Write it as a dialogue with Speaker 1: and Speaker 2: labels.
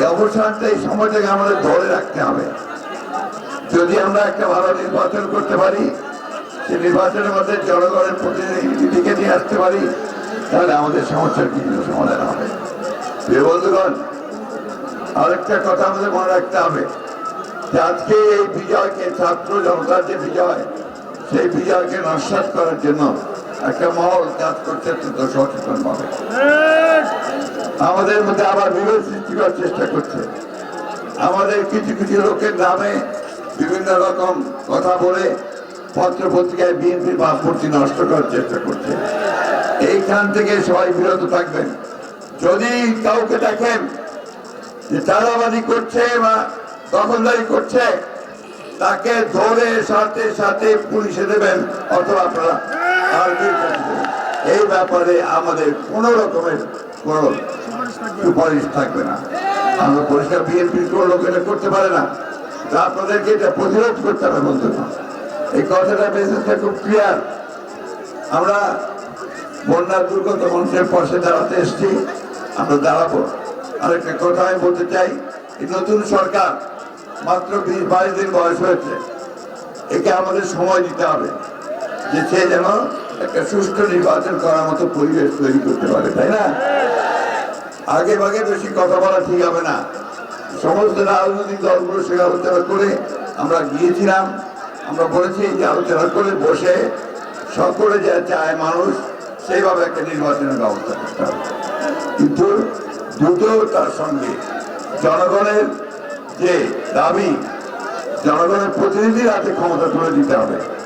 Speaker 1: এই অবসানটা এই সময়টাকে আমাদের ধরে রাখতে হবে। যদি আমরা একটা ভালো নির্বাচন করতে পারি, সেই নির্বাচনের মধ্যে জনগণের প্রতিনিধিকে নিয়ে আসতে পারি, তাহলে আমাদের সমস্যার কিছু সমাধান হবে। প্রিয় বন্ধুগণ, আরেকটা কথা আমাদের মনে রাখতে হবে যে আজকে এই বিজয়কে, ছাত্র জনতার যে বিজয়, সেই বিজয়কে নস্বাত করার জন্য একটা মহল কাজ করছে সচেতন ভাবে আমাদের মধ্যে আবার বিভেদ সৃষ্টি করার চেষ্টা করছে। আমাদের কিছু কিছু লোকের নামে বিভিন্ন রকম কথা বলে পত্র পত্রিকায় বিএনপির ভাবমূর্তি নষ্ট করার চেষ্টা করছে। এইখান থেকে সবাই বিরত থাকবেন। যদি কাউকে দেখেন যে চাঁদাবাদি করছে বা দখলদারি করছে, তাকে ধরে সাথে সাথে পুলিশে দেবেন অথবা আপনারা এই ব্যাপারে আমাদের কোন রকমের কোন সুপারিশ থাকবে না। আমরা পরিষ্কার বিএনপির কোন লোক এটা করতে পারে না। তা আপনাদেরকে এটা প্রতিরোধ করতে হবে বন্ধুরা। এই কথাটা মেসেজটা খুব ক্লিয়ার আমরা বন্যার দুর্গত মানুষের পাশে দাঁড়াতে এসেছি। আমরা দাঁড়াবো। আরেকটা কথা আমি বলতে চাই, এই নতুন সরকার মাত্র বিশ বাইশ দিন বয়স হয়েছে। একে আমাদের সময় দিতে হবে। যে সে যেন একটা সুষ্ঠু নির্বাচন করার মতো পরিবেশ তৈরি করতে পারে, তাই না? আগে ভাগে বেশি কথা বলা ঠিক হবে না। সমস্ত রাজনৈতিক দলগুলো সে আলোচনা করে আমরা গিয়েছিলাম। আমরা বলেছি যে আলোচনা করে বসে সকলে যা চায় মানুষ, সেইভাবে একটা নির্বাচনের ব্যবস্থা করতে হবে। কিন্তু দ্রুত তার সঙ্গে জনগণের যে দাবি, জনগণের প্রতিনিধির হাতে ক্ষমতা তুলে দিতে হবে।